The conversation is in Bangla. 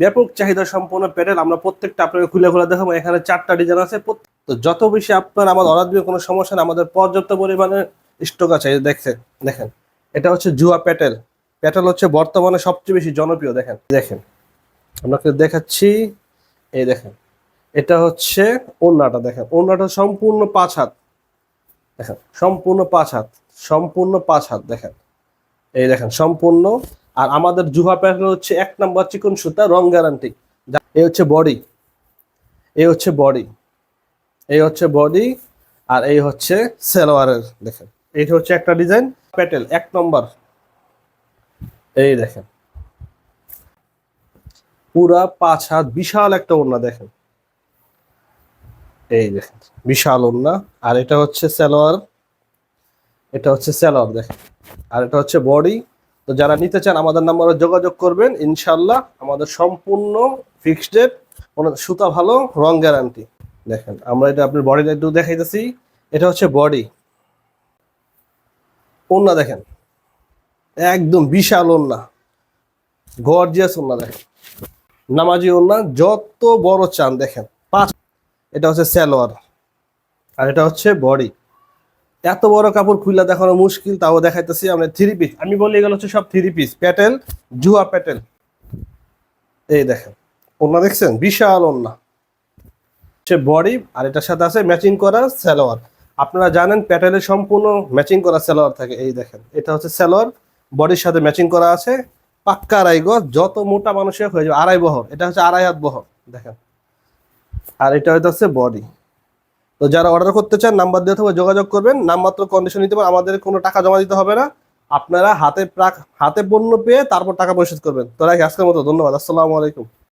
ব্যাপক চাহিদা সম্পন্ন প্যাটেল আমরা প্রত্যেকটা আপনাকে খুলে খুলে দেখাবো। এখানে চারটা ডিজাইন আছে। তো যত বেশি আপনার আমার অর্ডার দিবে কোনো সমস্যা না আমাদের পর্যাপ্ত পরিমাণে স্টক আছে। দেখছেন, দেখেন। এটা হচ্ছে জুয়া প্যাটেল। প্যাটেল হচ্ছে বর্তমানে সবচেয়ে বেশি জনপ্রিয়, দেখেন। দেখেন, আপনাকে দেখাচ্ছি। এই দেখেন, এটা হচ্ছে ওড়নাটা, দেখেন। ওড়নাটা সম্পূর্ণ পাঁচ হাত। দেখেন, সম্পূর্ণ পাঁচ হাত। সম্পূর্ণ পাঁচ হাত, দেখেন। এই দেখেন, সম্পূর্ণ আর আমাদের জুহা প্যাটার্ন হচ্ছে এক নাম্বার চিকন সুতা, রং গ্যারান্টি এই হচ্ছে বডি এই হচ্ছে বডি এই হচ্ছে বডি আর এই হচ্ছে সেলোয়ারের, দেখেন। এইটা হচ্ছে একটা ডিজাইন প্যাটেল এক নম্বর। এই দেখেন। পুরা পাঁচ হাত, বিশাল একটা ওড়না, দেখেন। এই দেখেন, বিশাল ওড়না। আর এটা হচ্ছে সালোয়ার। এটা হচ্ছে সালোয়ার, দেখেন। আর এটা হচ্ছে বডি তো যারা নিতে চান, আমাদের নাম্বারে যোগাযোগ করবেন। ইনশাল্লাহ আমাদের সম্পূর্ণ ফিক্সড রেট সুতা ভালো রং গ্যারান্টি দেখেন, আমরা এটা আপনার বডিটা একটু দেখাইতেছি। এটা হচ্ছে বডি ওন্না দেখেন। একদম বিশাল ওন্না গর্জিয়াস ওন্না দেখেন। নামাজি ওন্না যত বড় চান দেখেন। পাঁচ এটা হচ্ছে স্যালোয়ার আর এটা হচ্ছে বডি এত বড় কাপড় খুলে দেখানো মুশকিল, তাও দেখাইতেছি আমরা থ্রি পিস আমি বলি এগুলো হচ্ছে সব থ্রি পিস প্যাটেল, জুয়া প্যাটেল। এই দেখেন ওন্না দেখছেন? বিশাল ওন্না হচ্ছে বডি, আর এটার সাথে আছে ম্যাচিং করা সালোয়ার। আপনারা জানেন প্যাটেলের সম্পূর্ণ ম্যাচিং করা সালোয়ার থাকে। এই দেখেন, এটা হচ্ছে স্যালোয়ার বডির সাথে ম্যাচিং করা আছে। পাক্কা আড়াই গজ যত মোটা মানুষের হয়ে যাবে, আড়াই বহর। এটা হচ্ছে আড়াই হাত বহর, দেখেন। আর এটা হচ্ছে বডি। তো যারা অর্ডার করতে চান নাম্বার দিয়ে থাকবে যোগাযোগ করবেন। নামমাত্র কন্ডিশন নিতে পারেন, আমাদের কোনো টাকা জমা দিতে হবে না। আপনারা হাতে প্রাক হাতে পণ্য পেয়ে তারপর টাকা পরিশোধ করবেন। তো রাখি, আজকের মতো, ধন্যবাদ। আসসালামু আলাইকুম।